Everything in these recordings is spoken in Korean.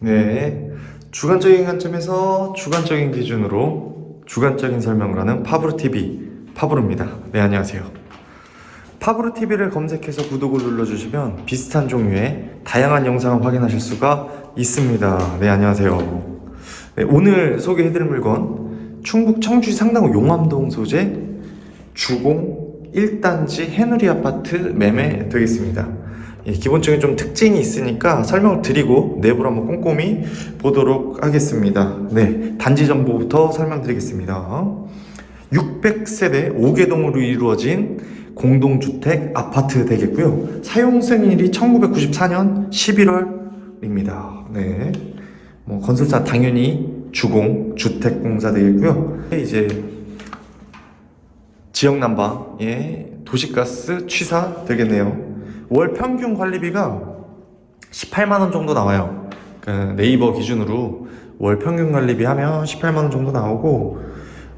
네. 주관적인 관점에서 주관적인 기준으로 주관적인 설명을 하는 파브로 TV 파브로입니다. 네, 안녕하세요. 파브로 TV를 검색해서 구독을 눌러주시면 비슷한 종류의 다양한 영상을 확인하실 수가 있습니다. 네, 안녕하세요. 네, 오늘 소개해드릴 물건 충북 청주시 상당구 용암동 소재 주공 1단지 해누리 아파트 매매 되겠습니다. 예, 기본적인 좀 특징이 있으니까 설명을 드리고 내부를 한번 꼼꼼히 보도록 하겠습니다. 네, 단지 정보부터 설명드리겠습니다. 600세대 5개동으로 이루어진 공동주택 아파트 되겠고요. 사용 승인일이 1994년 11월입니다. 네. 뭐 건설사 당연히 주공 주택 공사 되겠고요. 이제 지역 난방에 도시가스 취사 되겠네요. 월 평균 관리비가 18만 원 정도 나와요. 그 네이버 기준으로 월 평균 관리비 하면 18만 원 정도 나오고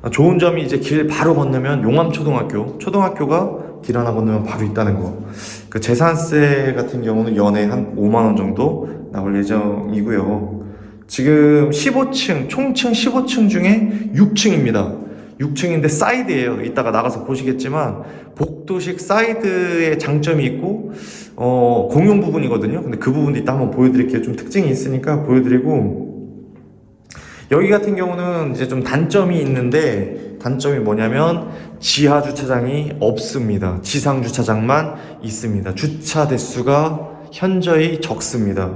아, 좋은 점이 이제 길 바로 건너면 용암 초등학교, 초등학교가 길 하나 건너면 바로 있다는 거. 그 재산세 같은 경우는 연에 한 5만 원 정도 나올 예정이고요. 지금 15층, 총층 15층 중에 6층입니다. 6층인데 사이드예요. 이따가 나가서 보시겠지만 복도식 사이드의 장점이 있고 어, 공용 부분이거든요. 근데 그 부분도 이따 한번 보여드릴게요. 좀 특징이 있으니까 보여드리고 여기 같은 경우는 이제 좀 단점이 있는데 단점이 뭐냐면 지하 주차장이 없습니다. 지상 주차장만 있습니다. 주차 대수가 현저히 적습니다.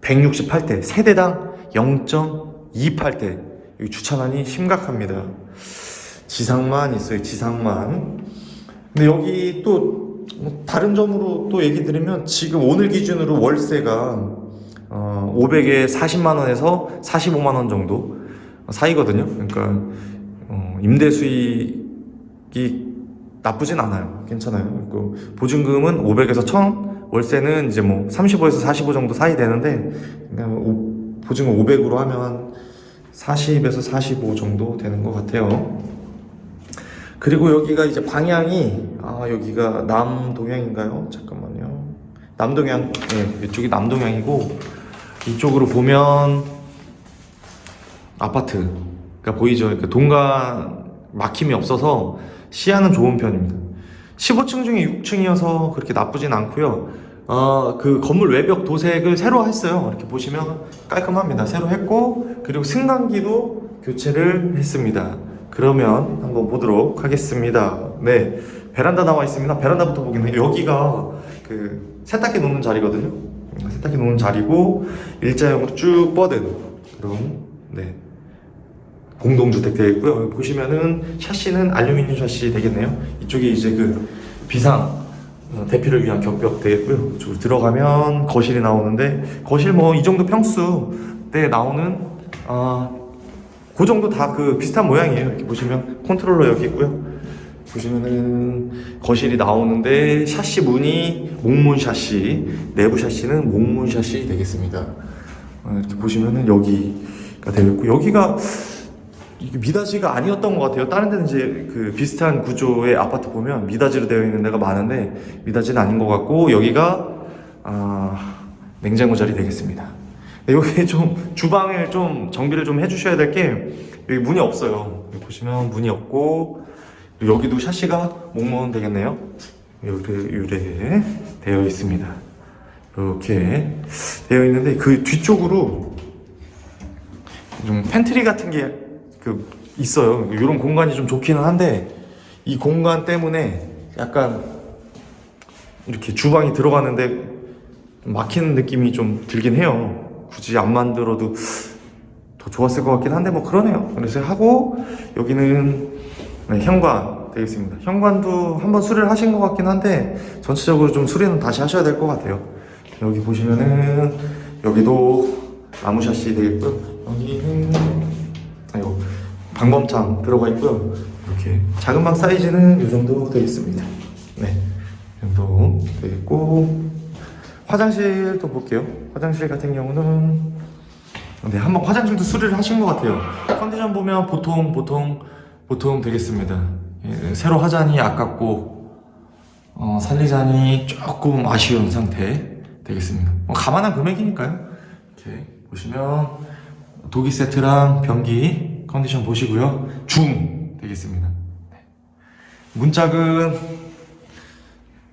168대 세대당 0.28대 여기 주차난이 심각합니다. 지상만 있어요. 지상만. 근데 여기 또뭐 다른 점으로 또 얘기 드리면 지금 오늘 기준으로 월세가 어, 500에 40만 원에서 45만 원 정도 사이거든요. 그러니까 어, 임대 수익이 나쁘진 않아요. 괜찮아요. 그 보증금은 500에서 1000, 월세는 이제 뭐 35에서 45 정도 사이 되는데 그냥 오- 보증금 500으로 하면 40에서 45 정도 되는 것 같아요. 그리고 여기가 이제 방향이 아 여기가 남동향인가요? 잠깐만요. 남동향 네, 이쪽이 남동향이고 이쪽으로 보면 아파트가 보이죠. 그러니까 동간 막힘이 없어서 시야는 좋은 편입니다. 15층 중에 6층이어서 그렇게 나쁘진 않고요. 어, 그 건물 외벽 도색을 새로 했어요. 이렇게 보시면 깔끔합니다. 새로 했고 그리고 승강기도 교체를 했습니다. 그러면 한번 보도록 하겠습니다. 네, 베란다 나와 있습니다. 베란다부터 보겠네요. 여기가 그 세탁기 놓는 자리거든요. 음, 세탁기 놓는 자리고 일자형으로 쭉 뻗은 그런 네 공동주택 되어 있고요. 여기 보시면은 샤시는 알루미늄 샤시 되겠네요. 이쪽이 이제 그 비상 어, 대피를 위한 격벽 되겠고요. 이쪽으로 들어가면 거실이 나오는데 거실 뭐 이 정도 평수 때 나오는 아, 그 정도 다 그 비슷한 모양이에요. 이렇게 보시면 컨트롤러 여기 있고요. 보시면은 거실이 나오는데 샤시 문이 목문 샤시, 내부 샤시는 목문 샤시 되겠습니다. 어, 이렇게 보시면은 여기가 되어 있고 여기가 미닫이가 아니었던 것 같아요. 다른 데는 이제 그 비슷한 구조의 아파트 보면 미닫이로 되어 있는 데가 많은데 미닫이는 아닌 것 같고 여기가 아, 냉장고 자리 되겠습니다. 네, 여기 좀 주방을 좀 정비를 좀 해주셔야 될 게 여기 문이 없어요. 여기 보시면 문이 없고 여기도 샤시가 목문 되겠네요. 이렇게 유래 되어 있습니다. 이렇게 되어 있는데 그 뒤쪽으로 좀 팬트리 같은 게 그 있어요. 이런 공간이 좀 좋기는 한데 이 공간 때문에 약간 이렇게 주방이 들어가는데 좀 막히는 느낌이 좀 들긴 해요. 굳이 안 만들어도 더 좋았을 것 같긴 한데 뭐 그러네요. 그래서 하고 여기는 네, 현관 되겠습니다. 현관도 한번 수리를 하신 것 같긴 한데 전체적으로 좀 수리는 다시 하셔야 될 것 같아요. 여기 보시면은 여기도 나무 샤시 되겠고요. 여기는 아이고 방범창 들어가 있고요. 이렇게 작은 방 사이즈는 이 정도 되어 있습니다. 화장실도 볼게요. 화장실 같은 경우는 네 한번 화장실도 수리를 하신 것 같아요. 컨디션 보면 보통 보통 보통 되겠습니다. 예, 새로 하자니 아깝고 어, 살리자니 조금 아쉬운 상태 되겠습니다. 뭐 가만한 금액이니까요. 이렇게 보시면 도기 세트랑 변기 컨디션 보시고요. 중 되겠습니다. 네. 문짝은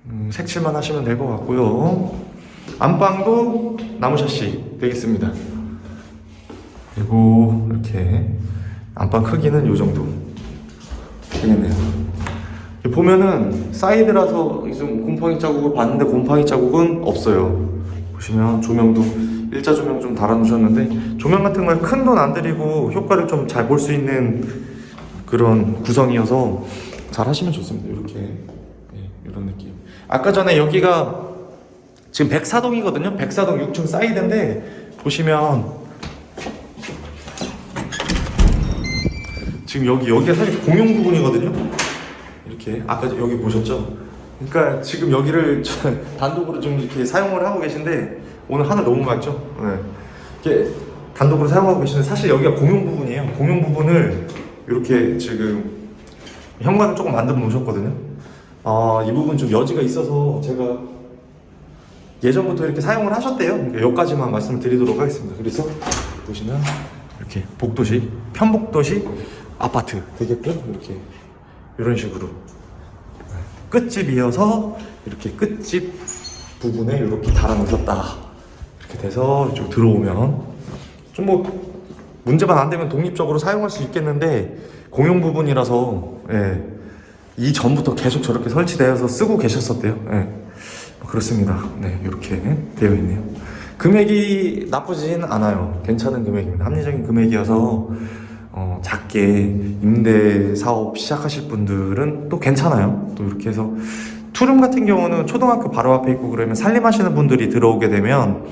음, 색칠만 하시면 될 것 같고요. 안방도 나무 샤시 되겠습니다. 그리고 이렇게 안방 크기는 이 정도 되겠네요. 보면은 사이드라서 좀 곰팡이 자국을 봤는데 곰팡이 자국은 없어요. 보시면 조명도 일자 조명 좀 달아놓으셨는데 조명 같은 걸 큰 돈 안 들이고 효과를 좀 잘 볼 수 있는 그런 구성이어서 잘 하시면 좋습니다. 이렇게 네, 이런 느낌. 아까 전에 여기가 지금 백사동이거든요. 백사동 6층 사이드인데 보시면 지금 여기 여기가 사실 공용 부분이거든요. 이렇게 아까 여기 보셨죠? 그러니까 지금 여기를 저- 단독으로 좀 이렇게 사용을 하고 계신데 오늘 하늘 너무 맑죠? 네. 이렇게 단독으로 사용하고 계시는데 사실 여기가 공용 부분이에요. 공용 부분을 이렇게 지금 현관을 조금 만들어 놓으셨거든요. 아, 이 부분 좀 여지가 있어서 제가 예전부터 이렇게 사용을 하셨대요. 그러니까 여기까지만 말씀을 드리도록 하겠습니다. 그래서 보시면 이렇게 복도식, 편복도식 아파트 되게끔 이렇게 이런 식으로 끝집 이어서 이렇게 끝집 부분에 이렇게 달아놓으셨다. 이렇게 돼서 이쪽 들어오면 좀 뭐 문제만 안 되면 독립적으로 사용할 수 있겠는데 공용 부분이라서 예, 이 전부터 계속 저렇게 설치되어서 쓰고 계셨었대요. 예. 그렇습니다. 네, 이렇게 되어 있네요. 금액이 나쁘진 않아요. 괜찮은 금액입니다. 합리적인 금액이어서 어, 작게 임대 사업 시작하실 분들은 또 괜찮아요. 또 이렇게 해서 투룸 같은 경우는 초등학교 바로 앞에 있고 그러면 살림하시는 분들이 들어오게 되면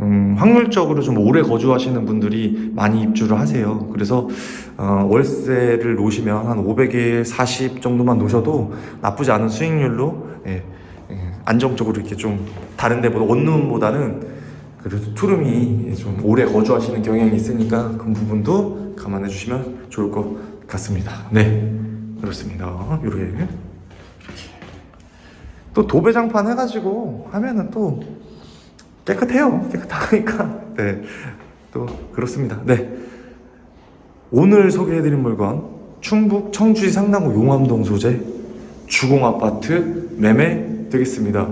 음, 확률적으로 좀 오래 거주하시는 분들이 많이 입주를 하세요. 그래서 어, 월세를 놓으시면 한 500에 40 정도만 놓으셔도 나쁘지 않은 수익률로 예, 예, 안정적으로 이렇게 좀 다른 데보다 원룸보다는 그래도 투룸이 좀 오래 거주하시는 경향이 있으니까 그 부분도 감안해 주시면 좋을 것 같습니다. 네, 그렇습니다. 요렇게 이렇게 또 도배장판 해가지고 하면은 또 깨끗해요. 깨끗하니까 네, 또 그렇습니다. 네, 오늘 소개해드린 물건 충북 청주시 상당구 용암동 소재 주공 아파트 매매 되겠습니다.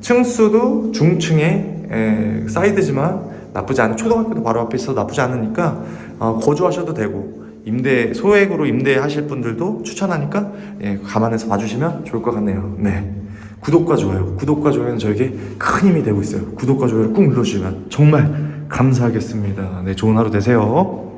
층수도 중층에 에, 사이드지만 나쁘지 않은 초등학교도 바로 앞에 있어 서 나쁘지 않으니까 어, 거주하셔도 되고 임대 소액으로 임대하실 분들도 추천하니까 예, 감안해서 봐주시면 좋을 것 같네요. 네. 구독과 좋아요, 구독과 좋아요는 저에게 큰 힘이 되고 있어요. 구독과 좋아요를 꾹 눌러주시면 정말 감사하겠습니다. 네, 좋은 하루 되세요.